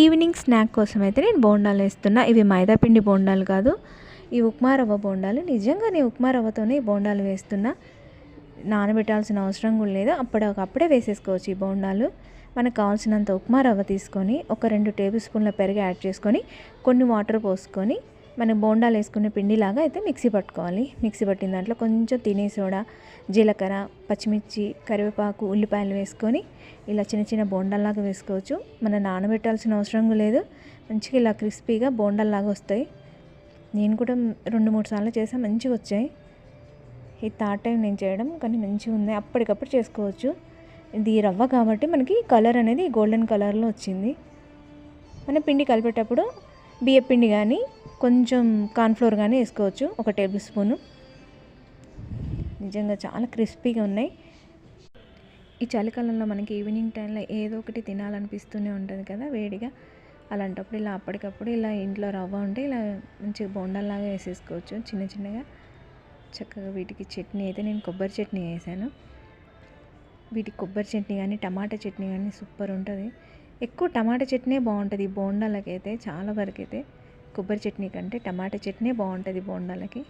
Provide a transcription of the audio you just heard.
Evening snack కోసం అయితే నేను బోండాలు వేస్తున్నా. ఇవి మైదాపిండి బోండాలు కాదు. ఈ ఉప్మా రవ్వ బోండాలు. నిజంగా నేను ఉప్మా రవ్వతోనే ఈ బోండాలు వేస్తున్నా. నానబెట్టాల్సిన అవసరం కూడా లేదు. అప్పుడే వేసేసుకోవచ్చు ఈ బోండాలు. మనకు కావాల్సినంత ఉప్మా రవ్వ తీసుకొని ఒక రెండు టేబుల్ స్పూన్ల పెరుగు యాడ్ చేసుకొని కొన్ని వాటర్ పోసుకొని మనం బోండాలు వేసుకునే పిండిలాగా అయితే మిక్సీ పట్టుకోవాలి. మిక్సీ పట్టిన దాంట్లో కొంచెం తినే సోడా జీలకర్ర పచ్చిమిర్చి కరివేపాకు ఉల్లిపాయలు వేసుకొని ఇలా చిన్న చిన్న బోండాల్లాగా వేసుకోవచ్చు. మనం నానబెట్టాల్సిన అవసరం లేదు. మంచిగా ఇలా క్రిస్పీగా బోండాల్లాగా వస్తాయి. నేను కూడా రెండు మూడు సార్లు చేసాను మంచిగా వచ్చాయి. ఈ థర్డ్ టైం నేను చేయడం కానీ మంచిగా ఉంది అప్పటికప్పుడు చేసుకోవచ్చు. ఇది రవ్వ కాబట్టి మనకి కలర్ అనేది గోల్డెన్ కలర్లో వచ్చింది. మనం పిండి కలిపేటప్పుడు బియ్యపిండి కానీ కొంచెం కార్న్ఫ్లోర్ కానీ వేసుకోవచ్చు. ఒక టేబుల్ స్పూను. నిజంగా చాలా క్రిస్పీగా ఉన్నాయి. ఈ చలికాలంలో మనకి ఈవినింగ్ టైంలో ఏదో ఒకటి తినాలనిపిస్తూనే ఉంటుంది కదా వేడిగా. అలాంటప్పుడు ఇలా అప్పటికప్పుడు ఇలా ఇంట్లో రవ్వ ఉంటే ఇలా మంచిగా బొండల్లాగా వేసేసుకోవచ్చు చిన్న చిన్నగా. చక్కగా వీటికి చట్నీ అయితే నేను కొబ్బరి చట్నీ వేసాను. వీటికి కొబ్బరి చట్నీ కానీ టమాటా చట్నీ కానీ సూపర్ ఉంటుంది. ఎక్కువ టమాటా చట్నీ బాగుంటుంది బోండాలకైతే చాలా వరకైతే. కొబ్బరి చట్నీ కంటే టమాటా చట్నీ బాగుంటుంది బోండాలకి.